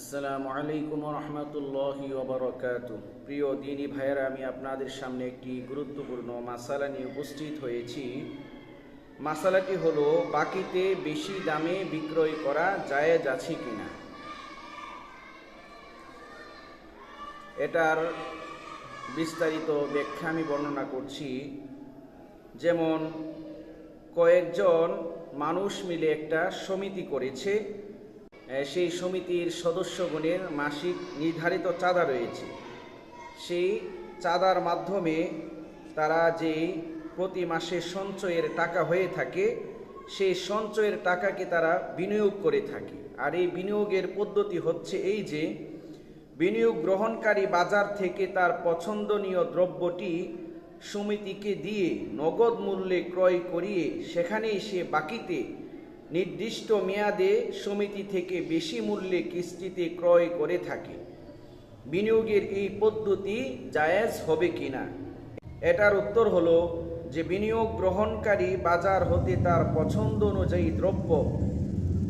আসসালামু আলাইকুম রহমতুল্লাহি ওবরকাত। প্রিয় দিনী ভাইয়েরা, আমি আপনাদের সামনে একটি গুরুত্বপূর্ণ মাসালা নিয়ে উপস্থিত হয়েছি। মাসালাটি হলো, বাকিতে বেশি দামে বিক্রয় করা জায়েজ আছে কিনা? এটার বিস্তারিত ব্যাখ্যা আমি বর্ণনা করছি। যেমন, কয়েকজন মানুষ মিলে একটা সমিতি করেছে। সেই সমিতির সদস্যগণের মাসিক নির্ধারিত চাঁদা রয়েছে। সেই চাঁদার মাধ্যমে তারা যে প্রতি মাসে সঞ্চয়ের টাকা হয়ে থাকে, সেই সঞ্চয়ের টাকাকে তারা বিনিয়োগ করে থাকে। আর এই বিনিয়োগের পদ্ধতি হচ্ছে এই যে, বিনিয়োগ গ্রহণকারী বাজার থেকে তার পছন্দনীয় দ্রব্যটি সমিতিকে দিয়ে নগদ মূল্যে ক্রয় করিয়ে সেখানেই সে বাকিতে নির্দিষ্ট মেয়াদে সমিতি থেকে বেশি মূল্যে কিস্তিতে ক্রয় করে থাকে। বিনিয়োগের এই পদ্ধতি জায়েজ হবে কিনা? এটার উত্তর হলো যে বিনিয়োগ গ্রহণকারী বাজার হতে তার পছন্দ অনুযায়ী দ্রব্য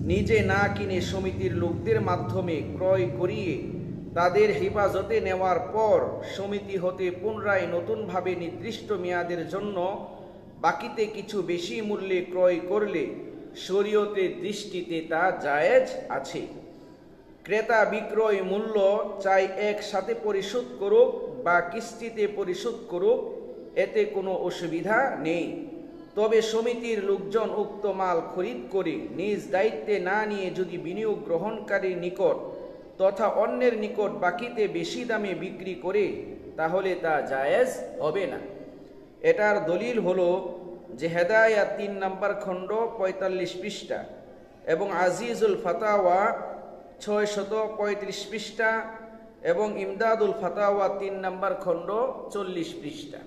নিজে না কিনে সমিতির লোকদের মাধ্যমে ক্রয় করিয়ে তাদের হেফাজতে নেওয়ার পর সমিতি হতে পুনরায় নতুনভাবে নির্দিষ্ট মেয়াদের জন্য বাকিতে কিছু বেশি মূল্যে ক্রয় করলে শরীয়তের দৃষ্টিতে তা জায়েজ আছে। ক্রেতা বিক্রয় মূল্য চাই একসাথে পরিশোধ করুক বা কিস্তিতে পরিশোধ করুক, এতে কোনো অসুবিধা নেই। তবে সমিতির লোকজন উক্ত মাল খরিদ করে নিজ দায়িত্বে না নিয়ে যদি বিনিয়োগ গ্রহণকারীর নিকট তথা অন্যের নিকট বাকিতে বেশি দামে বিক্রি করে, তাহলে তা জায়েজ হবে না। এটার দলিল হলো যে হেদায়া তিন নম্বর খণ্ড পঁয়তাল্লিশ পৃষ্ঠা এবং আজিজুল ফাতাওয়া ছয় শত পঁয়ত্রিশ পৃষ্ঠা এবং ইমদাদুল ফাতাওয়া তিন নম্বর খণ্ড চল্লিশ পৃষ্ঠা।